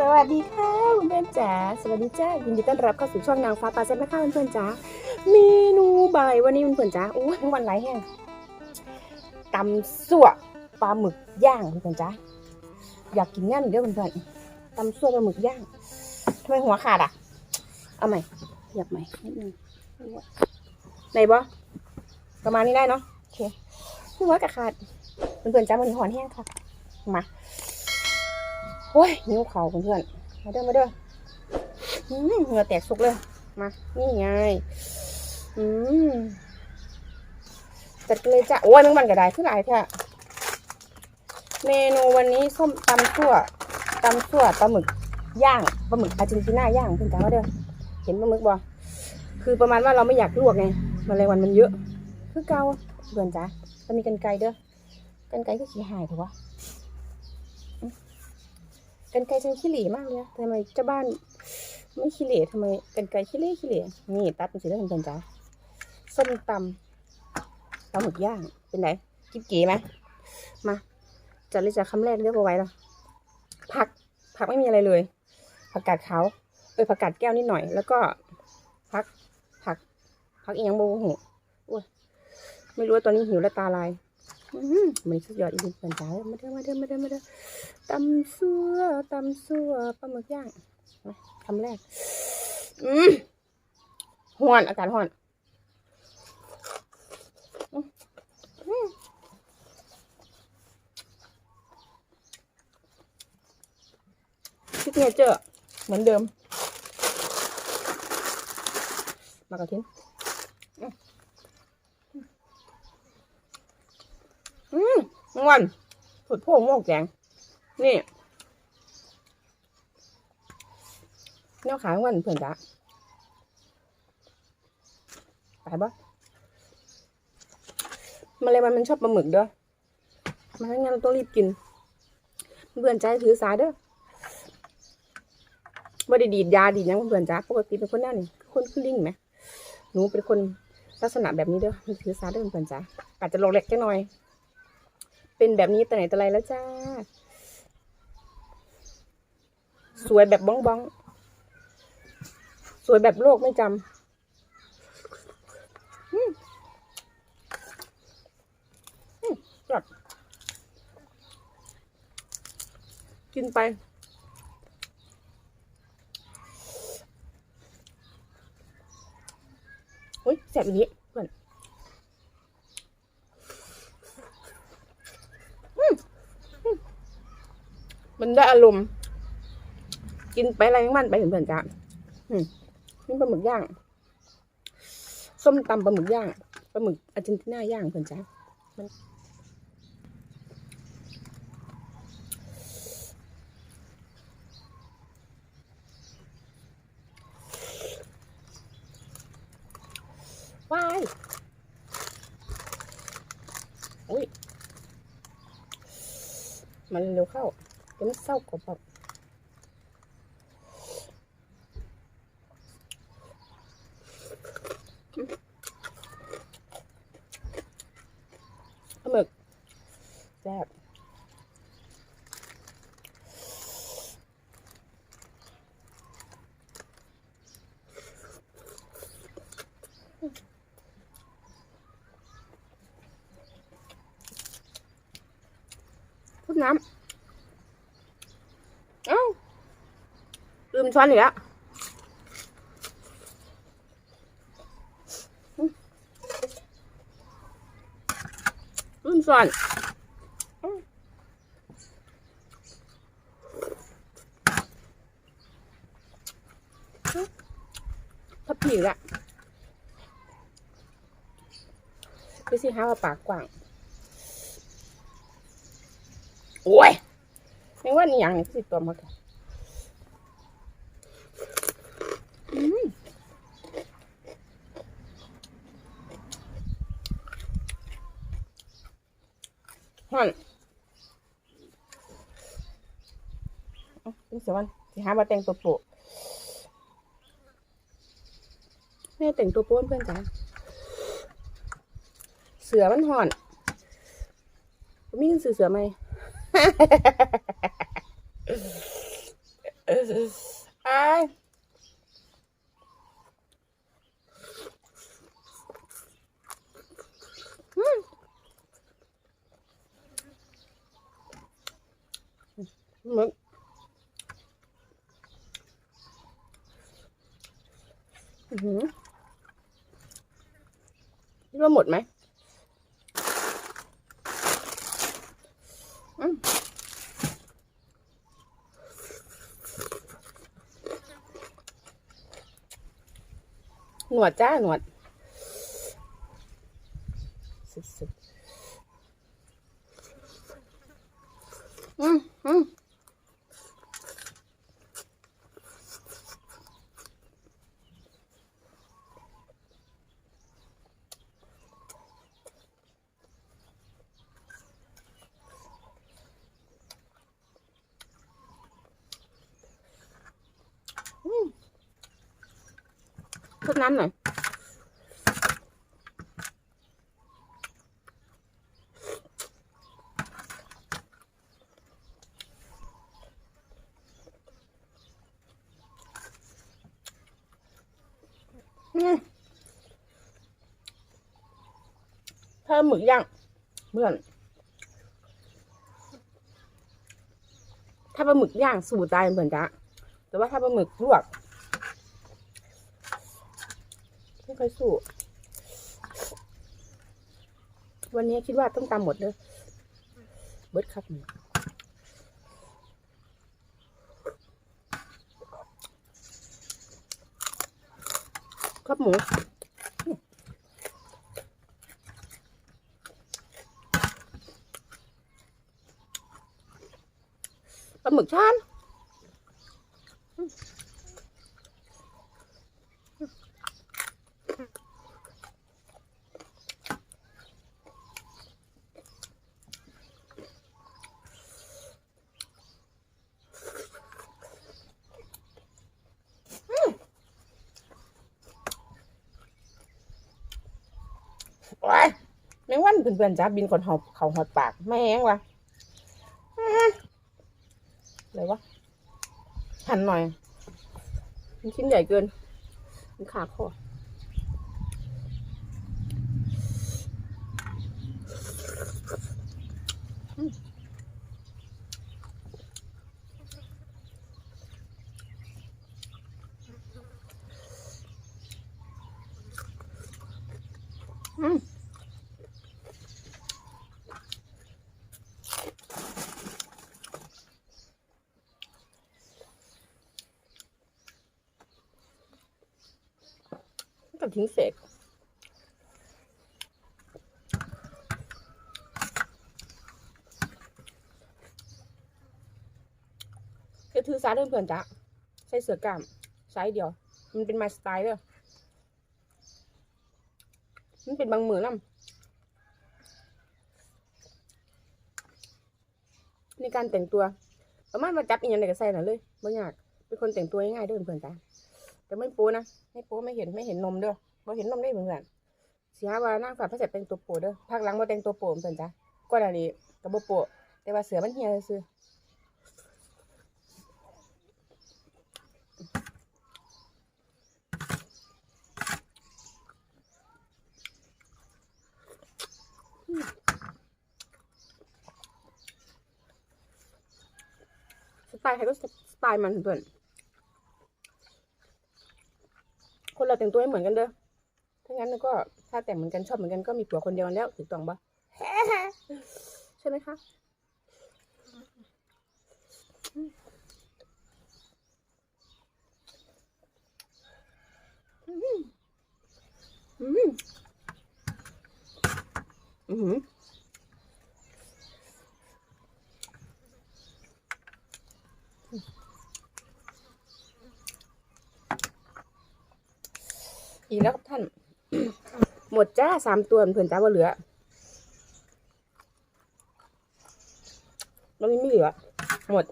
สวัสดีค่ะคุณเพื่อนจ๋าสวัสดีจ้ายินดีต้อนรับเข้าสู่ช่องนางฟ้าปลาแซ่บนะคะเพื่อนจ๋าเมนูบ่ายวันนี้เพื่อนจ๋าโอ้ยวันไรแห้งตำสั่วปลาหมึกย่างเพื่อนจ๋าอยากกินงั้นเด้อเพื่อนๆตำสั่วปลาหมึกย่างทำไมหัวขาดอะเอาใหม่ขยับใหม่นิดนึงไหนบ่ประมาณนี้ได้เนาะโอเคหัวกระขาดเพื่อนๆจ๋าวันนี้หอนแห้งค่ะมา โอ้ยนิ้วเขาเพื่อนมาเด้อมาเด้ออืมเหงื่อแตกสุกเลย มา นี่ไง อืมจัดกันเลยจ้ะ โอ้ยมึงมันกระไดขึ้นหลายแท้เมนูวันนี้ส้มตำซั่วตำซั่วปลาหมึกย่างปลาหมึกอาร์เจนตินาย่างเพื่อนจ้ามาเด้อเห็นปลาหมึกบ่คือประมาณว่าเราไม่อยากลวกไงแมลงวันมันเยอะ คือเกาเพื่อนจ้าจะมีกันไกรเด้อกันไกรก็ขี้หายเถอะวะ กันไกรฉันขี้เหร่มากเลยอะทำไมเจ้าบ้านไม่ขี้เหร่ทำไมกันไกรขี้เหร่ขี้เหร่นี่ตัดเป็นสีเหลืองเป็นจ้าส้มตำปลาหมึกย่างเป็นไหนกิ๊บเก๋ไหมมาจัดเลยจ้ะคำแรกเรียกเอาไว้แล้วผักผักไม่มีอะไรเลย ผักกาดขาวเออผักกาดแก้วนิดหน่อย แล้วก็ผักผักผักอีกอย่างโบหูอ้ยไม่รู้ว่าตอนนี้หิวแล้วตาลาย มันสุดยอดอีกทีเป็นจ้ามาเด้อมาเด้อมาเด้อมาเด้อตำซัวตำซัวปลาหมึกย่างมาคำแรกอืมห้อนอากาศห้อนซิกเนเจอร์เหมือนเดิม มากระทิ้น อืมงวนสุดโพ่งโมกแจงนี่แนวขายของมันเพื่อนจ้ะขายปะมาเลยมันมันชอบปลาหมึกเด้อมาทั้งนั้นเราต้องรีบกิน เพื่อนใจถือสาเด้อบ่ได้ดีดยาดีดยังเพื่อนจ้ะปกติเป็นคนแน่นี่คนขึ้นลิงไหมหนูเป็นคนลักษณะแบบนี้เด้อถือสาเด้อเพื่อนจ้ะอาจจะโลเล็กจังหน่อย เป็นแบบนี้แต่ไหนแต่ไรแล้วจ้า สวยแบบบ้องบ้องสวยแบบโลกไม่จำอืมอืมยอดกินไปอุ้ยแสบอย่างนี้เพื่อนอืมอืม มันได้อารมณ์ กินไปอะไรของมันไปถึงเพื่อนจ้านี่ปลาหมึกย่าง ส้มตำปลาหมึกย่างปลาหมึกอาร์เจนตินาย่างเพื่อนจ้ามันว้ายอุ้ย มันเร็วเข้า เดี๋ยวมันเศร้ากว่าเปล่า ปลาหมึกแซ่บพูดน้ำเอ้า ลืมช้อนอีกแล้วลืมช้อนถ้าผีละไปสิฮะว่าปากกว้าง โอ้ยไม่ว่านี่อย่างนี้สิตัวมากั ฮันเอาเป็นสวรรค์สิหาว่าแต่งตัวโปะแม่แต่งตัวโป้นเพื่อนจ้าเสือมันห่อนมีเงินซื้อเสือไหมไอ้มห มึกอื้อคิดว่าหมดไหมอืมหนวดจ้าหนวด สุดๆอืมอืมอืม ทดน้ำหน่อยอืมถ้าหมึกย่างเพื่อน ถ้าปลาหมึกย่างสูตรตายเหมือนจ้ะแต่ว่าถ้าปลาหมึกลวกไม่ ค่อยสู้ วันนี้คิดว่าต้องตำหมดเลยเบิดครับครับหมูปลาหมึกชานโอ้ยแมงวัน เพื่อนๆจ้าบินก่อนหอบเขาหอดปากแม่งวะอะไรวะหั่นหน่อย มันชิ้นใหญ่เกิน มันขาดคออืมอืมกับ ทิ้งเสกก็ถือสาเดินเพื่อนจ้ะใส่เสือกล้ามไซส์เดียว มันเป็นไมสไตล์เด้อมันเป็นบางมือน้ำในการแต่งตัวประมาณมาจับอีกอย่างใดก็ใส่หน่ะเลยไม่ยาก เป็นคนแต่งตัวง่ายๆด้อเพื่อนจ้ะ แต่ไม่โป๊นะไม่โป๊ไม่เห็นไม่เห็นนมเด้อบ่เห็นนมได้เหมือนกันสิหาว่านางฟ้าพระเจ้าแต่งตัวโป๊เด้อภาคหลังบ่แต่งตัวโป๊เพิ่นจ้ะก่อนหน้นี้ก็บ่โป๊แต่ว่าเสือมันเหี่ยซื่อสไตล์ใครก็สไตล์มันเพิ่นคนเรา แต่งตัวไม่เหมือนกันเด้อถ้างั้นก็ถ้าแต่งเหมือนกันชอบเหมือนกันก็มีผัวคนเดียวแล้วถูกต้องปะใช่ไหมคะอืมอืมีแล้วครับท่าน หมดจ้าสามตัวเพื่อนจ้าว่าเหลือมันไม่เหลือ หมด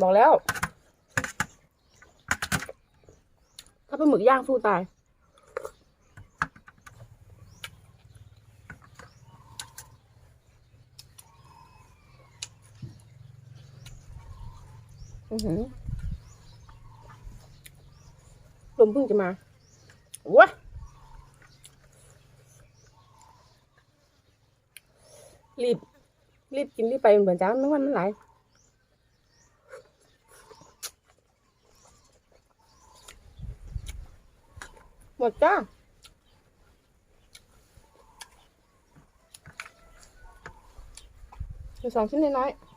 บอกแล้ว ถ้าเป็นหมึกย่างสู้ตายอือหือมเพิ่งจะมา ว้ารีบ รีบกินรีบไปเหมือนจ้าไม่วันมันไหลหมดจ้าเหลือสองชิ้นน้อยๆ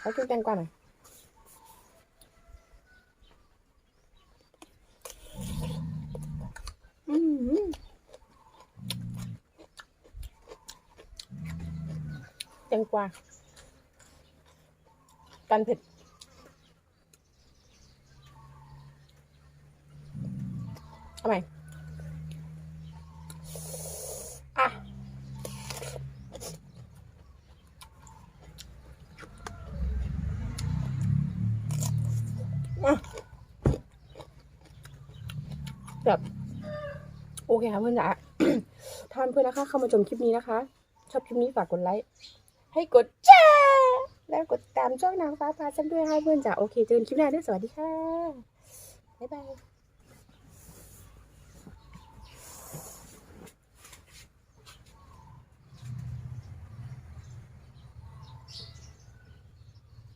เอากินแตงกวาหน่อย อืมแตง กวากันเผ็ด เอาใหม่อะอะแบบโอเคค่ะเพื่อนจ๋าท่านเพื่อนนะคะ เข้ามาชมคลิปนี้นะคะ ชอบคลิปนี้ฝากกดไลค์ ให้กดแชร์แล้วกดตามช่องนางฟ้าพาฉันด้วยให้เพื่อนจ๋าโอเคเจอกันคลิปหน้าด้วยสวัสดีค่ะ บ๊ายบาย